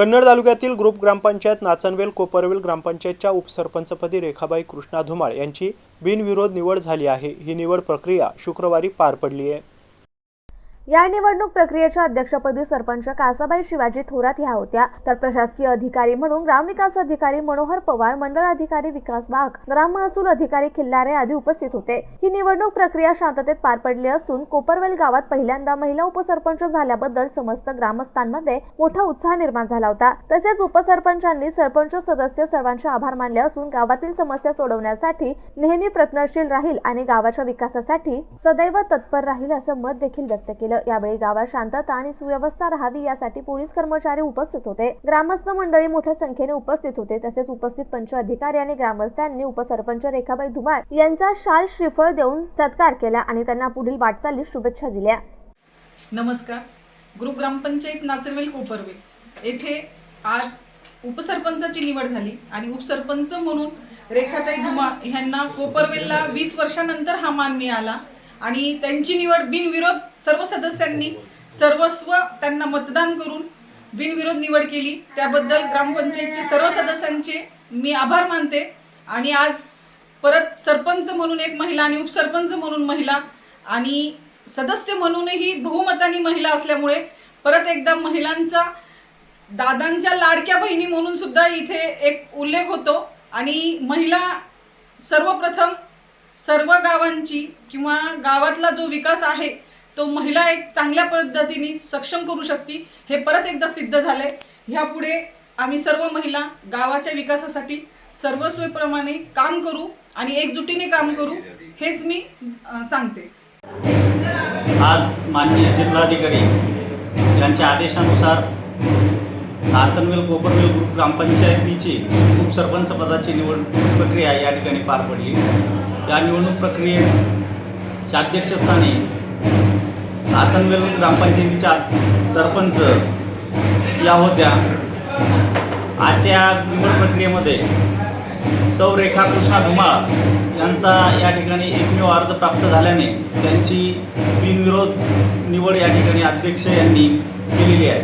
कन्नड तालुक्यातील ग्रुप ग्रामपंचायत नाचनवेल कोपरवेल ग्रामपंचायतच्या उपसरपंचपदी रेखाबाई कृष्णा धुमाळ यांची बिनविरोध निवड झाली आहे. ही निवड प्रक्रिया शुक्रवारी पार पडली आहे. या निवडणूक प्रक्रियेच्या अध्यक्षपदी सरपंच कासाबाई शिवाजी थोरात ह्या होत्या. तर प्रशासकीय अधिकारी म्हणून ग्रामविकास अधिकारी मनोहर पवार मंडळ अधिकारी विकास वाघ ग्राम महसूल अधिकारी खिल्लारे आदी उपस्थित होते. ही निवडणूक प्रक्रिया शांततेत पार पडली असून कोपरवेल गावात पहिल्यांदा महिला उपसरपंच झाल्याबद्दल समस्त ग्रामस्थांमध्ये मोठा उत्साह निर्माण झाला होता. तसेच उपसरपंचांनी सरपंच सदस्य सर्वांचे आभार मानले असून गावातील समस्या सोडवण्यासाठी नेहमी प्रयत्नशील राहील आणि गावाच्या विकासासाठी सदैव तत्पर राहील असं मत देखील व्यक्त केलं यावेळी गावात शांतता आणि सुव्यवस्था राहावी यासाठी पोलीस कर्मचारी उपस्थित होते. ग्रामस्थ मंडळी मोठ्या संख्येने उपस्थित होते. तसेच उपस्थित पंच अधिकारी आणि ग्रामस्थांनी उपसरपंच रेखाबाई धुमाळ यांचा शाल श्रीफळ देऊन सत्कार केला आणि त्यांना पुढील वाटचालीस शुभेच्छा दिल्या. नमस्कार. ग्रुप ग्रामपंचायत नाचरवेल कोपरवेल येथे आज उपसरपंचाची निवड झाली आणि उपसरपंच म्हणून रेखाताई धुमाळ यांना कोपरवेलला वीस वर्षानंतर हा मान मिळाला. आणि त्यांची निवड बिनविरोध सर्व सदस्यांनी सर्वस्व त्यांना मतदान करून बिनविरोध निवड केली. त्याबद्दल ग्रामपंचायतचे सर्व सदस्यांचे मी आभार मानते. आणि आज परत सरपंच म्हणून एक महिला आणि उपसरपंच म्हणून महिला आणि सदस्य म्हणूनही बहुमतानी महिला असल्यामुळे परत एकदा महिलांचा दादांच्या लाडक्या बहिणी म्हणून सुद्धा इथे एक उल्लेख होतो. आणि महिला सर्वप्रथम सर्व गावांची किंवा गावातला जो विकास आहे तो महिला एक चांगल्या पद्धतीने सक्षम करू शकते हे परत एकदा सिद्ध झालंय. ह्यापुढे आम्ही सर्व महिला गावाच्या विकासासाठी सर्वस्वीप्रमाणे काम करू आणि एकजुटीने काम करू हेच मी सांगते. आज माननीय जिल्हाधिकारी यांच्या आदेशानुसार नाचनवेल कोपरवेल ग्रुप ग्रामपंचायतीची उपसरपंच पदाची निवड प्रक्रिया या ठिकाणी पार पडली. या निवडणूक प्रक्रियेच्या अध्यक्षस्थानी नाचनवेल ग्रामपंचायतीच्या सरपंच या होत्या. आजच्या निवड प्रक्रियेमध्ये सौ रेखा कृष्णा धुमाळ यांचा या ठिकाणी एकमेव अर्ज प्राप्त झाल्याने त्यांची बिनविरोध निवड या ठिकाणी अध्यक्ष यांनी केलेली आहे.